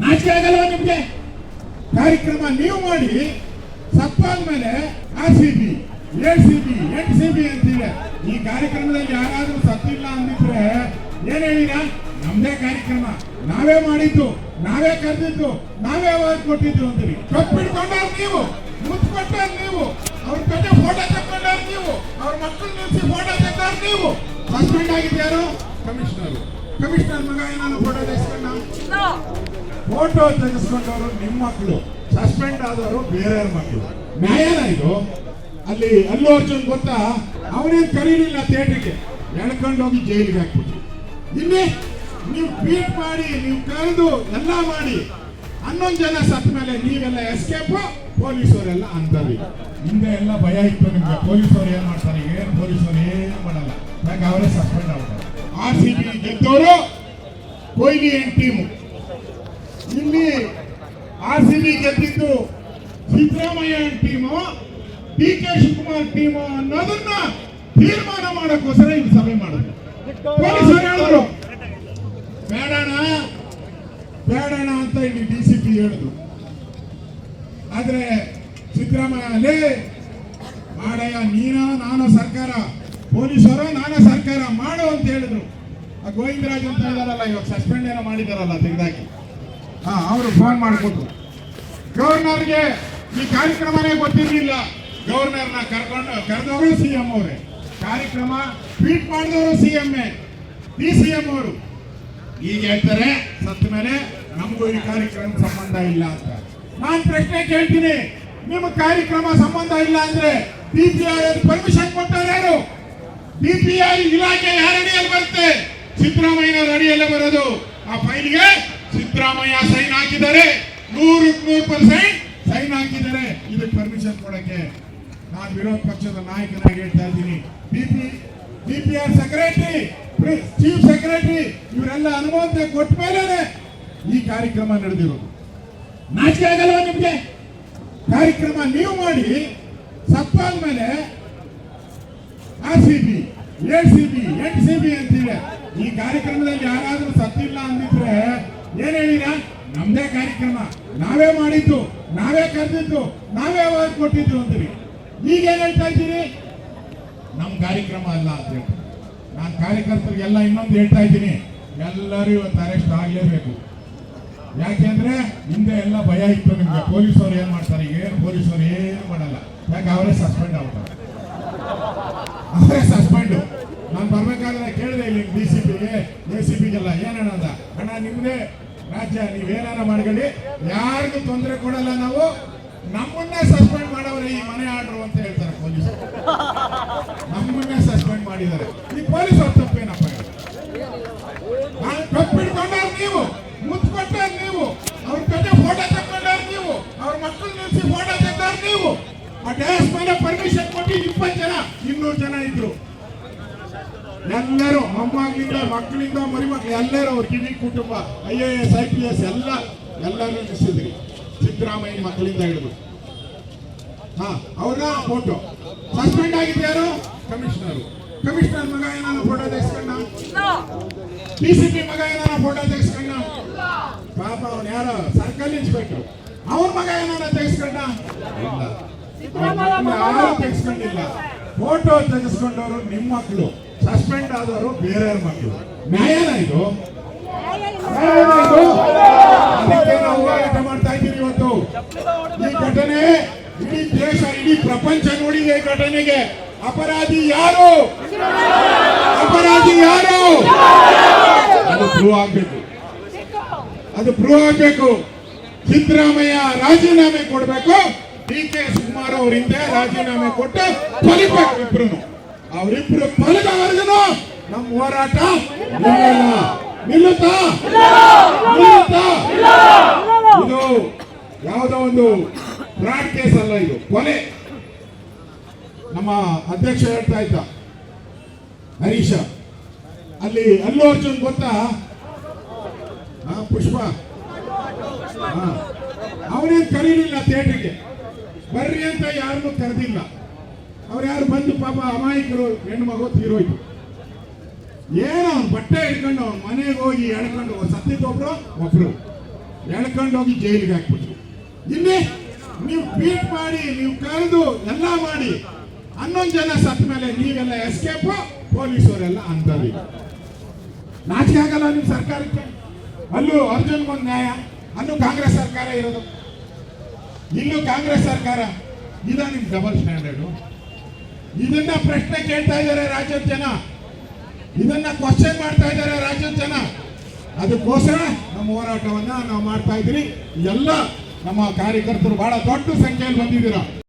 ನಾಚಿಕೆ ಆಗಲ್ವಾ ನಿಮಗೆ? ಕಾರ್ಯಕ್ರಮ ನೀವು ಮಾಡಿ ಸತ್ತಾದ್ಮೇಲೆ R C B, A C B ಎಂಟು ಸಿ ಬಿ ಅಂತಿದೆ. ಈ ಕಾರ್ಯಕ್ರಮದಲ್ಲಿ ಯಾರಾದರೂ ಸತ್ತಿಲ್ಲ ಅಂದಿದ್ರೆ ಏನ್ ಹೇಳಿರ ನಮ್ದೇ ಕಾರ್ಯಕ್ರಮ. ನಾವೇ ಮಾಡಿದ್ದು, ನಾವೇ ಕರೆದಿದ್ದು, ನಾವೇ ಅವಾರ್ಡ್ ಕೊಟ್ಟಿದ್ದು ಅಂತೀರಿ ಕಪ್ಪಿಡ್ಕೊಂಡವ್ರು ನೀವು ಮುತ್ತು ಕೊಟ್ಟವ್ರು ನೀವು, ಅವ್ರ ಕಡೆ ಫೋಟೋ ತಗೊಂಡವ್ರು ನೀವು, ಅವ್ರ ಮಕ್ಕಳು ನಿಲ್ಸಿ ಫೋಟೋ ತೆಗ್ದವ್ರು ನೀವು. ಸಸ್ಪೆಂಡ್ ಆಗಿದ್ಯಾರು ಕಮಿಷನರ್. ಕಮಿಷನರ್ ಮಗ ಏನಾದ್ರು ಫೋಟೋ ತೆಗೆಸ್ಕೊಂಡ? ಫೋಟೋ ತೆಗೆಸ್ಕೊಂಡವರು ನಿಮ್ಮ ಮಕ್ಕಳು ಸಸ್ಪೆಂಡ್ ಆದವರು ಬೇರೆಯವ್ರ ಮಕ್ಕಳು ಇದು. ಅಲ್ಲಿ ಅಲ್ಲು ಅರ್ಜುನ್ ಗೊತ್ತಾ? ಅವನೇನ್ ಕರೀಲಿಲ್ಲ ಥಿಯೇಟರ್ಗೆ. ಎಳ್ಕೊಂಡು ಹೋಗಿ ಜೈಲಿಗೆ ಹಾಕ್ಬಿಟ್ಟು ಇಲ್ಲಿ ನೀವು ಟ್ವೀಟ್ ಮಾಡಿ, ನೀವು ಕರೆದು ಎಲ್ಲ ಮಾಡಿ. ಹನ್ನೊಂದು ಜನ ಸತ್ತ ಮೇಲೆ ನೀವೆಲ್ಲ ಎಸ್ಕೇಪ್ ಪೊಲೀಸವರೆಲ್ಲ ಅಂತವಿ ಹಿಂದೆ ಎಲ್ಲ ಭಯ ಇತ್ತು ನಿಮ್ಗೆ. ಪೊಲೀಸರು ಏನ್ ಮಾಡ್ತಾರೆ? ಏನ್ ಪೊಲೀಸರು ಏನು ಮಾಡಲ್ಲ. ಯಾಕೆ ಅವರೇ ಸಸ್ಪೆಂಡ್ ಆಗ್ತಾರೆ ಆರ್ ಸಿ ಬಿ ಗೆದ್ದವರು ಕೊಹ್ಲಿ ಅಂಡ್ ಟೀಮು. ಇಲ್ಲಿ ಆರ್ ಸಿ ಗೆದ್ದಿದ್ದು Siddaramaiah team D K Shivakumar team ಅನ್ನೋದನ್ನ ತೀರ್ಮಾನ ಮಾಡಕ್ಕೋಸ್ಕರ ಇಲ್ಲಿ ಸಭೆ ಮಾಡಿದ್ರು. ಪೊಲೀಸರು ಬೇಡಣ ಬೇಡಣ ಅಂತ ಇಲ್ಲಿ ಡಿ ಸಿ ಪಿ ಹೇಳಿದ್ರು. ಆದ್ರೆ ಸಿದ್ದರಾಮಯ್ಯ ಅಲ್ಲೇ ಮಾಡಯ್ಯ, ನೀನ, ನಾನು ಸರ್ಕಾರ, ಪೊಲೀಸರು, ನಾನು ಸರ್ಕಾರ ಮಾಡು ಅಂತ ಹೇಳಿದ್ರು. ಆ ಗೋವಿಂದರಾಜ್ ಅಂತ ಇದಾರಲ್ಲ ಇವಾಗ ಸಸ್ಪೆಂಡ್ ಏನೋ ಮಾಡಿದಾರಲ್ಲ ತೆಗೆದಾಕಿ. ಅವರು ಫೋನ್ ಮಾಡಿಕೊಟ್ರು ಗವರ್ನರ್ಗೆ ಈ ಕಾರ್ಯಕ್ರಮನೇ ಗೊತ್ತಿರಲಿಲ್ಲ. ಗವರ್ನರ್ನ ಕರ್ಕೊಂಡು, ಕರೆದವರು ಸಿ ಎಂ ಅವರೇ. ಕಾರ್ಯಕ್ರಮ ಟ್ವೀಟ್ ಮಾಡಿದವರು C M. D C M ಅವರು. ಈಗ ಹೇಳ್ತಾರೆ ಸತ್ತ ಮೇಲೆ ನಮಗೂ ಈ ಕಾರ್ಯಕ್ರಮ ಸಂಬಂಧ ಇಲ್ಲ ಅಂತ. ನಾನು ಪ್ರಶ್ನೆ ಕೇಳ್ತೀನಿ, ನಿಮ್ಮ ಕಾರ್ಯಕ್ರಮ ಸಂಬಂಧ ಇಲ್ಲ ಅಂದ್ರೆ ಡಿ ಪಿ ಆರ್ ಪರ್ಮಿಷನ್ ಕೊಟ್ಟವ್ರು ಯಾರು? ಡಿ ಪಿ ಆರ್ ಇಲಾಖೆ ಯಾರ ಅಡಿಯಲ್ಲಿ ಬರುತ್ತೆ? ಸಿದ್ದರಾಮಯ್ಯನವರ ಅಡಿಯಲ್ಲೇ ಬರೋದು. ಆ ಫೈಲ್ಗೆ ಸಿದ್ದರಾಮಯ್ಯ ಸೈನ್ ಹಾಕಿದ್ದಾರೆ. ನೂರಕ್ಕೆ ನೂರು ಪರ್ಸೆಂಟ್ ಸೈನ್ ಹಾಕಿದ್ದಾರೆ. ಇದಕ್ಕೆ ಪರ್ಮಿಷನ್ ಕೊಡಕ್ಕೆ ನಾನು ವಿರೋಧ ಪಕ್ಷದ ನಾಯಕನಾಗಿ ಹೇಳ್ತಾ ಇದ್ದೀನಿ. BP BPR secretary chief secretary ಇವರೆಲ್ಲ ಅನುಮೋದನೆ ಕೊಟ್ಟ ಮೇಲೆ ಈ ಕಾರ್ಯಕ್ರಮ ನಡೆದಿರೋದು. ನಾಚಿಕೆ ಆಗಲ್ವಾ ನಿಮ್ಗೆ? ಕಾರ್ಯಕ್ರಮ ನೀವು ಮಾಡಿ ಸತ್ತಾದ್ಮೇಲೆ ಆರ್ ಸಿ ಬಿ ಏಳ್ ಸಿ ಬಿ ಎಂಟ್ ಸಿ ಬಿ ಅಂತಿದೆ ಈ ಕಾರ್ಯಕ್ರಮದಲ್ಲಿ ಯಾರಾದ್ರೂ ಸತ್ತಿಲ್ಲ ಅಂದಿದ್ರೆ ಏನ್ ಹೇಳಿದ ನಮ್ದೇ ಕಾರ್ಯಕ್ರಮ. ನಾವೇ ಮಾಡಿದ್ದು, ನಾವೇ ಕರೆದಿದ್ದು, ನಾವೇ ಅವಾರ್ಡ್ ಕೊಟ್ಟಿದ್ದು ಅಂತೀವಿ. ಈಗ ಏನ್ ಹೇಳ್ತಾ ಇದ್ದೀರಿ? ನಮ್ ಕಾರ್ಯಕ್ರಮ ಅಲ್ಲ ಅಂತ ಹೇಳಿ ನಾನು ಕಾರ್ಯಕರ್ತರಿಗೆಲ್ಲ ಇನ್ನೊಂದು ಹೇಳ್ತಾ ಇದ್ದೀನಿ. ಎಲ್ಲರೂ ಇವತ್ತು ಅರೆಸ್ಟ್ ಆಗಲೇಬೇಕು. ಯಾಕೆಂದ್ರೆ ಹಿಂದೆ ಎಲ್ಲ ಭಯ ಇತ್ತು ನಿಮ್ಗೆ. ಪೊಲೀಸರು ಏನ್ ಮಾಡ್ತಾರೆ? ಏನು ಪೊಲೀಸರು ಏನು ಮಾಡಲ್ಲ. ಯಾಕೆ ಅವರೇ ಸಸ್ಪೆಂಡ್ ಆಗ್ತಾರೆ ಅವರೇ ಸಸ್ಪೆಂಡ್ ನಾನು ಬರ್ಬೇಕಾದ್ರೆ ಕೇಳಿದೆ ಇಲ್ಲಿ ಡಿ ಸಿ ಪಿಗೆ ಎ ಸಿ ಪಿಗೆಲ್ಲ ಏನಣ್ಣ ಅಣ್ಣ, ನಿಮ್ದೇ ರಾಜ್ಯ ನೀವೇನಾರ ಮಾಡ್ಕೊಳ್ಳಿ. ಯಾರಿಗೂ ತೊಂದರೆ ಕೊಡಲ್ಲ ನಾವು. ನಮ್ಮನ್ನೇ ಸಸ್ಪೆಂಡ್ ಮಾಡವ್ರೆ ಈ ಮನೆ ಆರ್ಡ್ರು ಅಂತ ಹೇಳ್ತಾರೆ ಪೊಲೀಸ್ ನಮ್ಮನ್ನೇ ಸಸ್ಪೆಂಡ್ ಮಾಡಿದ್ದಾರೆ. ಈ ಪೊಲೀಸರು ತಪ್ಪೇನಪ್ಪ ಇದು? ಆ, ಕಪ್ಪಿಡ್ಕೊಂಡವ್ರು ನೀವು. ಮುತ್ಕೊಟ್ಟ ನೀವು. ಅವ್ರ ಜೊತೆ ಫೋಟೋ ತಗೊಂಡವ್ರು ನೀವು. ಅವ್ರ ಮಕ್ಕಳು ನಿಲ್ಸಿ ಫೋಟೋ ತೆಗ್ದವ್ರು ನೀವು. ಆ ಡ್ಯಾನ್ಸ್ ಮೇಲೆ ಪರ್ಮಿಷನ್ ಕೊಟ್ಟು ಇಪ್ಪತ್ತು ಜನ ಇನ್ನೂರು ಜನ ಇದ್ರು. ಎಲ್ಲರೂ ಮೊಮ್ಮಗಳಿಂದ ಮಕ್ಕಳಿಂದ ಮರಿಮಕ್ಳು ಎಲ್ಲರೂ ಅವ್ರ ಕಿವಿ ಕುಟುಂಬ I A S I P S ಎಲ್ಲ ಎಲ್ಲರೂ ನಿಲ್ಲಿಸಿದ್ರಿ ಸಿದ್ದರಾಮಯ್ಯ ಮಕ್ಕಳಿಂದ ಹಿಡಿದು. ಹಾ ಅವ್ರನ್ನ ಫೋಟೋ. ಸಸ್ಪೆಂಡ್ ಆಗಿದ್ಯಾರು ಕಮಿಷನರ್ ಕಮಿಷನರ್ ಮಗ ಏನಾನ ಫೋಟೋ ತೆಗೆಸ್ಕೊಂಡ? ಡಿ ಸಿ ಪಿ ಮಗ ಏನಾನ ಫೋಟೋ ತೆಗೆಸ್ಕೊಂಡ? ಪಾಪ ಅವನು ಯಾರೋ? ಸರ್ಕಲ್ ಇನ್ಸ್ಪೆಕ್ಟರ್ ಅವನ ಮಗ ಏನಾನ ತೆಗೆಸ್ಕೊಂಡ? ಯಾರು ತೆಗೆಸ್ಕೊಂಡಿಲ್ಲ. ಫೋಟೋ ತೆಗೆಸ್ಕೊಂಡವರು ನಿಮ್ಮ ಮಕ್ಕಳು ಸಸ್ಪೆಂಡ್ ಆದವರು ಬೇರೆ ಮಕ್ಕಳು. ನ್ಯಾಯನ ಇದು. ನ್ಯಾಯನ ಇದು. ಅದಕ್ಕೆ ನಾವು ಹೋರಾಟ ಮಾಡ್ತಾ ಇದ್ದೀವಿ ಇವತ್ತು. ಈ ಘಟನೆ ಇಡೀ ದೇಶ ಇಡೀ ಪ್ರಪಂಚ ನೋಡಿದೆ ಈ ಘಟನೆಗೆ. ಅಪರಾಧಿ ಯಾರು? ಅಪರಾಧಿ ಯಾರು? ಅದು ಪ್ರೂವ್ ಆಗ್ಬೇಕು. ಅದು ಪ್ರೂವ್ ಆಗ್ಬೇಕು. ಸಿದ್ದರಾಮಯ್ಯ ರಾಜೀನಾಮೆ ಕೊಡ್ಬೇಕು. ಡಿ ಕೆ ಸುಕುಮಾರ್ ಅವರಿಂದ ರಾಜೀನಾಮೆ ಕೊಟ್ಟು ಕಲಿಬೇಕು ಇಬ್ರು ಅವರಿಬ್ರು ತೊಲಗವರೆಗೂ ನಮ್ಮ ಹೋರಾಟ ನಿಲ್ಲಲ್ಲ. ನಿಲ್ಲುತ್ತಾ? ನಿಲ್ಲುತ್ತಾ? ಇದು ಯಾವುದೋ ಒಂದು ಬ್ರಾಡ್ ಕೇಸ್ ಅಲ್ಲ ಇದು. ಕೊಲೆ. ನಮ್ಮ ಅಧ್ಯಕ್ಷ ಹೇಳ್ತಾ ಇದ್ದ. ಹರೀಶ. ಅಲ್ಲಿ ಅಲ್ಲು ಅರ್ಜುನ್ ಗೊತ್ತಾ? ಹಾ, ಪುಷ್ಪ. ಅವನೇನ್ ಕರೀಲಿಲ್ಲ ಥಿಯೇಟರ್ಗೆ ಬರ್ರಿ ಅಂತ ಯಾರನ್ನೂ ಕರೆದಿಲ್ಲ. ಯಾರು ಬಂದು ಪಾಪ ಅಮಾಯಕರು ಹೆಣ್ಣು ಮಗು ತೀರೋಯ್ತು. ಏನೋ ಬಟ್ಟೆ ಹಿಡ್ಕೊಂಡು ಮನೆಗೆ ಹೋಗಿ ಎಳ್ಕೊಂಡು ಸತ್ತಿದ್ದೊಬ್ರು ಒಬ್ರು. ಎಳ್ಕೊಂಡು ಹೋಗಿ ಜೈಲಿಗೆ ಹಾಕ್ಬಿಟ್ರು. ಇಲ್ಲಿ ನೀವು ಟ್ವೀಟ್ ಮಾಡಿ, ನೀವು ಕರೆದು ಎಲ್ಲ ಮಾಡಿ. ಹನ್ನೊಂದು ಜನ ಸತ್ತ ಮೇಲೆ ನೀವೆಲ್ಲ ಎಸ್ಕೇಪ್, ಪೊಲೀಸರೆಲ್ಲ ಅಂತಾರೆ ನಾಚಿಕೆ ಆಗಲ್ಲ ನಿಮ್ಮ ಸರ್ಕಾರಕ್ಕೆ? ಅಲ್ಲೂ ಅರ್ಜುನ್ ಒಂದು ನ್ಯಾಯ, ಅಲ್ಲೂ ಕಾಂಗ್ರೆಸ್ ಸರ್ಕಾರ ಇರೋದು. ಇಲ್ಲೂ ಕಾಂಗ್ರೆಸ್ ಸರ್ಕಾರ. ಇದ ನಿಮ್ ಡಬಲ್ ಸ್ಟ್ಯಾಂಡರ್ಡು ಇದನ್ನ ಪ್ರಶ್ನೆ ಕೇಳ್ತಾ ಇದ್ದಾರೆ ರಾಜ್ಯದ ಜನ. ಇದನ್ನ ಕ್ವಶನ್ ಮಾಡ್ತಾ ಇದ್ದಾರೆ ರಾಜ್ಯದ ಜನ. ಅದಕ್ಕೋಸ್ಕರ ನಮ್ಮ ಹೋರಾಟವನ್ನ ನಾವು ಮಾಡ್ತಾ ಇದ್ದೀರಿ. ಎಲ್ಲ ನಮ್ಮ ಕಾರ್ಯಕರ್ತರು ಬಹಳ ದೊಡ್ಡ ಸಂಖ್ಯೆಯಲ್ಲಿ ಬಂದಿದ್ದೀರಾ.